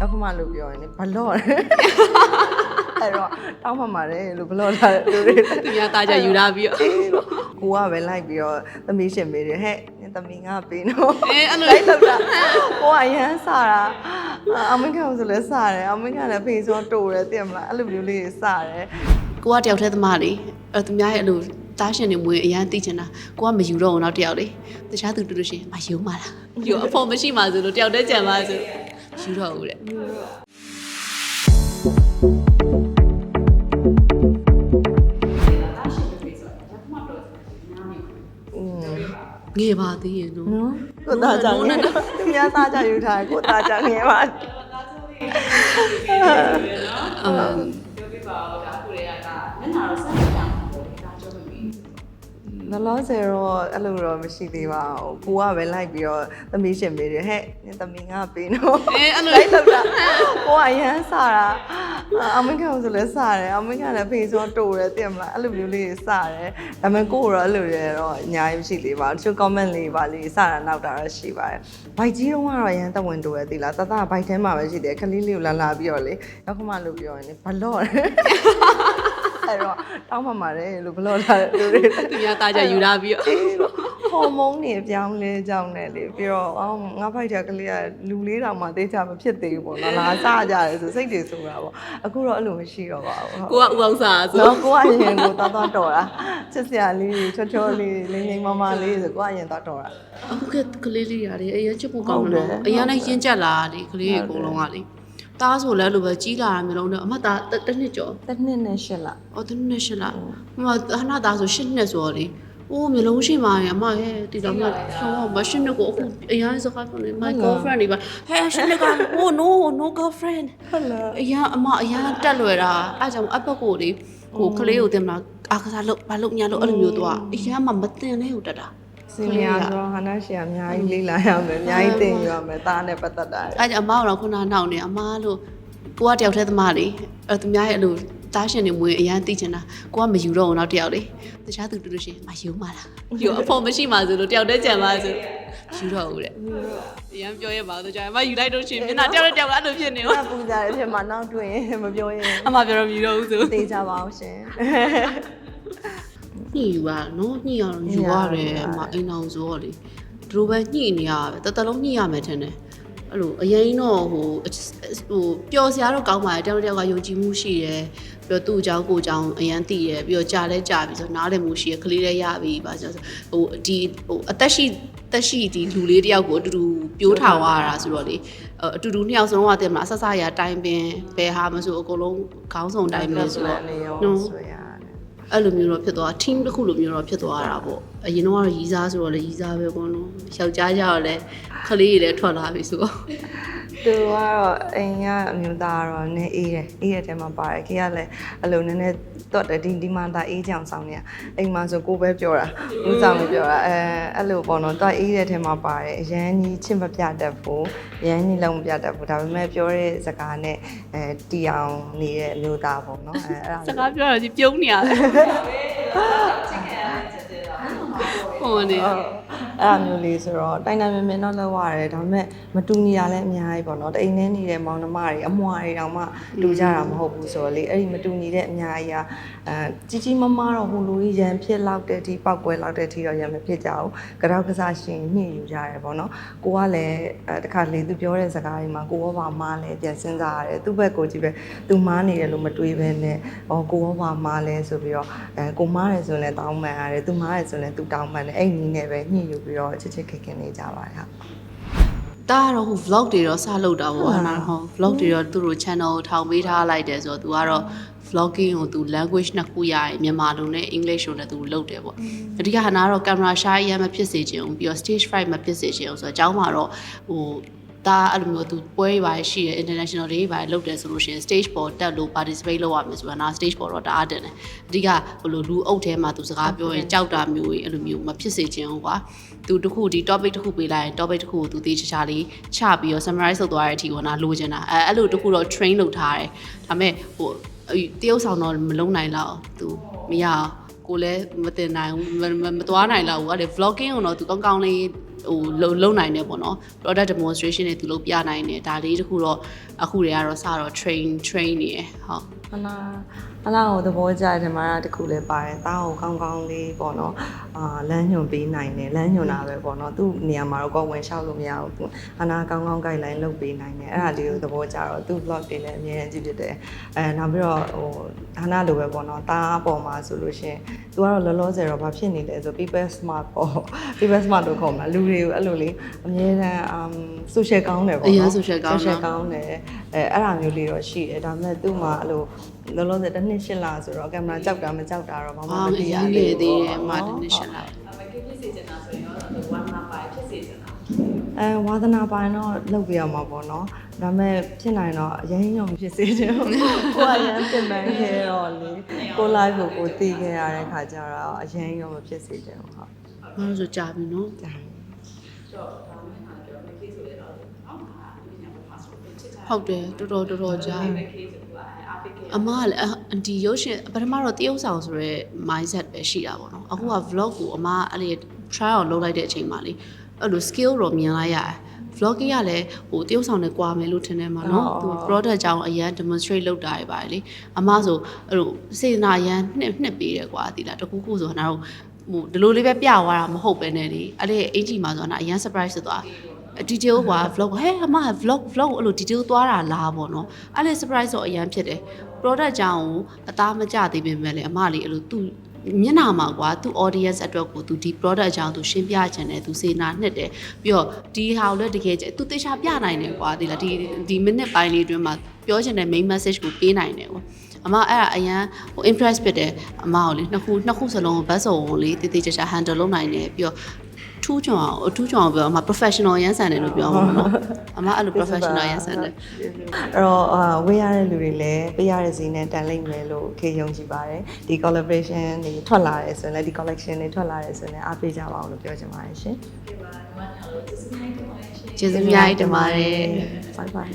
ရောက်ခမလို့ပြောရင်လေဘလော့အဲ့တော့တောင်းမှမှာတယ်လို့ဘလော့လာတယ်လူတွေသူများသားကြယူလာပြီးတော့ကိုကပဲလိုက်ပြီးတော့သမီးရှင်မေးတယ်ဟဲ့နင်သမီးငါပေးနော်အဲအဲ့လိုလိုက်တော့တာကိုကအရန်စားတာအမကန်ဆိုလဲစားတယ်အမကန်လည်းဖေးစောတိုးတယ်သိမလားအဲ့လိုမျိုးလေးစားတယ်ကိုကတယောက်တည်းသမားလေအဲ့သူများရဲ့အဲ့လိုတားရှင်နေမွေးအရန်သိချင်တာကိုကမယူတော့ဘူးတော့တယောက်လေတခြားသူတူလို့ရှိရင်မယူမှာလားယူအဖို့မရှိမှဆိုလို့တယောက်တည်းကြံပါဆို ယူတော့ဦးတဲ့อืมငယ်ပါသေးရဲ့နော်နော်ကိုသားကြောင့်သူများသားကြောင့်ယူထားတယ်ကိုသားကြောင့်ငယ်ပါအမ်န လောဆယ်တော့အဲ့လိုတော့မရှိသေးပါဘူးကိုကပဲလိုက်ပြီးတော့သမီးရှင်မေးတယ်ဟဲ့နင်သမီးငါပေးနော်အဲအဲ့လိုလိုက်တော့တာကိုကအရန်စားတာအမကန်ဆိုလဲစားတယ်အမကန်လည်းဖေးစောတိုးတယ်သိမလားအဲ့လိုမျိုးလေးစားတယ်ဒါပေမဲ့ကိုကတော့အဲ့လိုတွေတော့အများကြီးမရှိသေးပါဘူးတချို့ comment လေးပါလေးစားတာနောက်တာတော့ရှိပါတယ်ဘိုက်ကြီးတော့ကတော့အရန်တဝင်တိုးရသေးလားတတဘိုက်ထဲမှာပဲရှိတယ်ခလေးလေးကိုလာလာပြီးတော့လေရောက်ခမလို့ပြောရင်လေဘလော့ အဲ့တော့တောင်းမှမှာတယ်လို့ဘလော့လာတယ်လူတွေသူများသားကြယူလာပြီးတော့ဟော်မုန်းတွေအပြောင်းလဲကြောင်းတယ်လေပြီးတော့အော်ငါဖိုက်တာကလေးကလူလေးတောင်မှတေးချမဖြစ်သေးဘူးပေါ့နော်လာစားကြတယ်ဆိုစိတ်တွေဆိုတာပေါ့အခုတော့အဲ့လိုမရှိတော့ပါဘူးကိုကဥအောင်စားဆိုနော်ကိုကအရင်ကိုသွားသွားတော်တာချစ်စရာလေးတွေချောချောလေးလင်းလင်းမမလေးဆိုကိုကအရင်သွားတော်တာအခုကကလေးလေးရတယ်အရင်ချစ်ဖို့ကောင်းဟုတ်တယ်တော့အရင်လည်းရင်းကြက်လာတယ်ကလေးတွေအကုန်လုံးကလေ တားဆိုလဲလိုပဲကြီးလာတာမျိုးလုံးတော့အမသားတစ်နှစ်ကျော်တစ်နှစ်နဲ့ရှစ်လအော်တစ်နှစ်ရှစ်လားဟိုမှာဟနာသားဆိုရှစ်နှစ်ဆိုတော့လေအိုးမျိုးလုံးရှိမှာရအမရဲ့ဒီတော့မှဆောင်းမရှစ်နှစ်ကိုအခုအရင်စကားပြောနေ my girlfriend တွေပါဟဲ့ရှစ်နှစ်က oh no no girlfriend ဟုတ်လားအရင်အမအရင်တက်လွယ်တာအဲကြောင့်အပတ်ကိုလေကိုကလေးကိုတင်မလားအာကစားလို့ဘာလို့ညာလို့အဲ့လိုမျိုးတော့အရင်မှမတင်လဲကိုတက်တာ စင်ညာဆိုတော့ဟာနာရှီအများကြီးလေးလာရမယ်အများကြီးတင်ရမယ်သားနဲ့ပတ်သက်တာအဲကြောင့်အမကတော့ခုနနောက်နေအမလို့ကိုကတယောက်တည်းသမားလေအဲသူများရဲ့အဲ့လိုတားရှင်နေမွေးအရန်သိချင်တာကိုကမယူတော့ဘူးတော့တယောက်လေတခြားသူတူလို့ရှိရင်မယူမှာလားယူအဖို့မရှိမှဆိုလို့တယောက်တည်းကြံပါဆိုယူတော့ဦးတဲ့အရန်ပြောရပါတော့ကြာအမယူလိုက်တော့ရှိရင်မျက်နှာတယောက်တည်းတယောက်အဲ့လိုဖြစ်နေအဲ့ရောဒါပူကြတယ်ဖြစ်မှာနောက်တွေ့ရင်မပြောရင်အမပြောတော့မယူတော့ဘူးဆိုသေးကြပါအောင်ရှင် ညှိယူပါနော်ညှိရတော့ယူရတယ်အမအိမ်အောင်ဆိုတော့လေသူတို့ပဲညှိနေရပဲတတလုံးညှိရမယ်ထင်တယ်အဲ့လိုအရင်တော့ဟိုဟိုပျော်စရာတော့ကောင်းပါတယ်တယောက်တစ်ယောက်ကယုံကြည်မှုရှိတယ်ပြီးတော့သူ့အကြောင်းကိုယ်အကြောင်းအရင်သိတယ်ပြီးတော့ကြာလဲကြာပြီဆိုတော့နားလည်မှုရှိရကလေးလည်းရပြီပါဆိုတော့ဟိုဒီဟိုအသက်ရှိတက်ရှိဒီလူလေးတယောက်ကိုအတူတူပြိုးထောင်ရတာဆိုတော့လေအတူတူနှစ်ယောက်စလုံးကတည်းကမအဆက်ဆက်ရအတိုင်းပင်ဘယ်ဟာမဆိုအကုန်လုံးခေါင်းဆောင်တိုင်းပင်ဆိုတော့နေရောနော်ဆိုရတယ် အဲ့လိုမျိုးတော့ဖြစ်သွား team တစ်ခုလိုမျိုးတော့ဖြစ်သွားတာပေါ့အရင်တော့ရီစားဆိုတော့လေရီစားပဲပေါ့နော်ယောက်ျားကြတော့လေခလေးတွေလည်းထွက်လာပြီဆိုတော့သူကတော့အိမ်ကအမျိုးသားကတော့နည်းအေးတယ်အေးတဲ့တဲမှာပါတယ်ခေကလည်းအလုံးနည်းနည်းတော့တယ်ဒီဒီမှာဒါအေးချောင်ဆောင်နေရအိမ်မှာဆိုကိုပဲပြောတာဦးဆောင်ပြောတာအဲအဲ့လိုပေါ့နော်တော့အေးတဲ့တဲမှာပါတယ်အရန်ကြီးချစ်မပြတတ်ဘူးအရန်ကြီးလုံးမပြတတ်ဘူးဒါပေမဲ့ပြောတဲ့စကားနဲ့အဲတီအောင်နေတဲ့အမျိုးသားပေါ့နော်အဲအဲ့ဒါစကားပြောတော့ဒီပြုံးနေရတယ် ဟိုနေ အဲ့ဒါမျိုးလေးဆိုတော့တိုင်တိုင်မင်မင်တော့လောက်ရတယ်ဒါပေမဲ့မတူညီတာလည်းအများကြီးပေါ့နော်တအိမ်ထဲနေတဲ့မောင်နှမတွေအမွာတွေတောင်မှတူကြတာမဟုတ်ဘူးဆိုတော့လေအဲ့ဒီမတူညီတဲ့အများကြီးကအဲကြီးကြီးမားမားတော့ဟိုလိုကြီးရန်ဖြစ်လောက်တဲ့အထိပောက်ကွဲလောက်တဲ့အထိတော့ရန်မဖြစ်ကြဘူးကြောက်ကစားရှင်ညှိယူကြရတယ်ပေါ့နော်ကိုကလည်းအဲတခါလေသူပြောတဲ့စကားတွေမှာကိုရောပါမားလဲပြန်စဉ်းစားရတယ်သူ့ဘက်ကိုကြည့်ပဲသူမားနေတယ်လို့မတွေးပဲနဲ့ဟောကိုရောပါမားလဲဆိုပြီးတော့အဲကိုမားတယ်ဆိုရင်လည်းတောင်းပန်ရတယ်သူမားတယ်ဆိုရင်လည်းသူတောင်းပန်တယ်အဲ့ဒီနည်းနဲ့ပဲညှိယူပြီးတော့ချစ်ချစ်ခင်ခင်နေကြပါတယ်ဟာ တားတော့ဟို vlog တွေတော့စလုပ်တာပေါ့ဟာနာဟော vlog တွေတော့သူတို့ channel ကိုထောင်ပေးထားလိုက်တယ်ဆိုတော့ तू ကတော့ vlogging ကို तू language နှစ်ခုရရင်မြန်မာလိုနဲ့ English လိုနဲ့ तू လုပ်တယ်ပေါ့အဓိကဟာနာကတော့ camera shy ရမ်းမဖြစ်စေချင်ဘူးပြီးတော့ stage fright မဖြစ်စေချင်ဘူးဆိုတော့အเจ้าမှာတော့ဟို ဒါအဲ့လိုမျိုး तू ပွဲတွေပါရှိရ international တွေပါလုပ်တယ်ဆိုလို့ရှိရင် stage ပေါ်တက်လို့ participate လုပ်ရမယ်ဆိုတော့နာ stage ပေါ်တော့တအားတင်တယ်အဓိကဟိုလိုလူအုပ်ထဲမှာ तू စကားပြောရင်ကြောက်တာမျိုးကြီးအဲ့လိုမျိုးမဖြစ်စေချင်ဘူးကွာသူတခုဒီ topic တခုပေးလိုက်ရင် topic တခုကိုသူသေချာချာလေးချပြီးတော့ summarize လုပ်သွားတဲ့အထိကိုနာလိုချင်တာအဲအဲ့လိုတခုတော့ train လုပ်ထားတယ်ဒါပေမဲ့ဟိုအဲ့တရုပ်ဆောင်တော့မလုံးနိုင်တော့သူမရအောင်ကိုလည်းမတင်နိုင်ဘူးမမမသွားနိုင်တော့ဘူးအဲ့ဒါ vlogging ကိုတော့သူကောင်းကောင်းလေး ဟိုလုံလုံနိုင်တယ်ပေါ့နော် product demonstration တွေသူလုပ်ပြနိုင်တယ်ဒါလေးတခုတော့အခုတွေကတော့စတော့ train train နေရဟုတ်အလားအလားကိုသဘောကျတယ်မှာတခုလည်းပါတယ်တားကိုကောင်းကောင်းလေးပေါ့နော်အာလမ်းညွန်ပေးနိုင်တယ်လမ်းညွန်တာပဲပေါ့နော်သူ့နေရာမှာတော့ကောင်းဝင်လျှောက်လို့မရဘူးအနာကောင်းကောင်း guideline လုပ်ပေးနိုင်တယ်အဲ့ဒါလေးကိုသဘောကျတော့သူ့ vlog တွေလည်းအများကြီးကြည့်ဖြစ်တယ်အဲနောက်ပြီးတော့ဟိုဌာနလိုပဲပေါ့နော်တားအပေါ်မှာဆိုလို့ရှင်သူကတော့လောလောဆယ်တော့ဘာဖြစ်နေလဲဆို people smart ပေါ့ people smart လို့ခေါ်မှာလူတွေကိုအဲ့လိုလေးအများတန်း um social ကောင်းတယ်ပေါ့နော်အရင် social ကောင်းတယ် social ကောင်းတယ်အဲအဲ့ဒါမျိုးလေးတော့ရှိတယ်ဒါပေမဲ့သူ့မှာအဲ့လိုလောလောဆယ်တစ်နှစ်ရှစ်လဆိုတော့ကင်မရာကြောက်တာမကြောက်တာတော့ဘာမှအာမမသိရရသေးသေးသေးဘူးတယ်အမပေါ့တနော်နည်းရှင်းလာအဲဝါသနာပိုင်းတော့လုပ်ပြရမှာပေါ့နော်ဒါပေမဲ့ဖြစ်နိုင်တော့အရင်ရောမဖြစ်စေချင်ဘူးကိုကအရင်ပြင်ပန်းခဲ့တော့လေကို live ကိုကိုတည်ခဲ့ရတဲ့ခါကျတော့အရင်ရောမဖြစ်စေချင် ဘူးဟုတ်မလို့ဆိုကြာပြီနော်ဒါဟုတ်တယ်တော်တော်တော်တော်ကြာအမကလည်းအန်တီရုပ်ရှင်ပထမတော့တရုပ်ဆောင်ဆိုရဲ mindset ပဲရှိတာပေါ့နော်အခုက vlog ကိုအမကအဲ့ဒီ try အောင်လုပ်လိုက်တဲ့အချိန်မှာလေအဲ့လို skill တော့မြင်လိုက်ရတယ် vlogging ကလည်းဟိုတရုပ်ဆောင်နဲ့ကွာမယ်လို့ထင်တယ်မှာနော်သူ product အကြောင်းအရန် demonstrate လုပ်တာတွေပါတယ်လေအမဆိုအဲ့လိုစေတနာရန်နှစ်နှစ်ပေးတယ်ကွာဒီလားတခုခုဆိုတော့တော့ ဟိုဒီလိုလေးပဲပြသွားတာမဟုတ်ပဲနဲ့လေအဲ့ဒီအင်ဂျီမှာဆိုတော့အရန် surprise ဖြစ်သွား detail ကွာ vlog ဟဲ့အမ vlog vlog အဲ့လို detail သွားတာလားပေါ့နော်အဲ့လေ surprise တော့အရန်ဖြစ်တယ် product ကြောင်းကိုအသားမကျသေးပေမဲ့လေအမလေးအဲ့လိုသူမျက်နှာမှာကွာသူ audience အတွက်ကိုသူဒီ product အကြောင်းသူရှင်းပြချင်တယ်သူစေနာနှစ်တယ်ပြီးတော့ဒီဟာကိုလည်းတကယ်ကျသူသေချာပြနိုင်တယ်ကွာဒီလားဒီဒီ minute ပိုင်းလေးအတွင်းမှာပြောချင်တဲ့ main message ကိုပေးနိုင်တယ်ကွာ အမအဲ့ဒါအရန်ဟို impress ဖြစ်တယ်အမကိုလေနှစ်ခုနှစ်ခုစလုံးကိုဘတ်စုံကိုလေတည်တည်ချာချာ handle လုပ်နိုင်တယ်ပြီးတော့ထူးချွန်အောင်အထူးချွန်အောင်ပြောအမ professional ရန်ဆန်တယ်လို့ပြောမှာပေါ့နော်အမအဲ့လို professional ရန်ဆန်တယ်အဲ့တော့အာဝေးရတဲ့လူတွေလည်းပေးရတဲ့ဈေးနဲ့တန်လိမ့်မယ်လို့ခေယုံကြည်ပါတယ်ဒီ collaboration တွေထွက်လာတယ်ဆိုရင်လည်းဒီ collection တွေထွက်လာတယ်ဆိုရင်လည်းအားပေးကြပါအောင်လို့ပြောချင်ပါတယ်ရှင်ကျေးဇူးများတင်ပါတယ် bye bye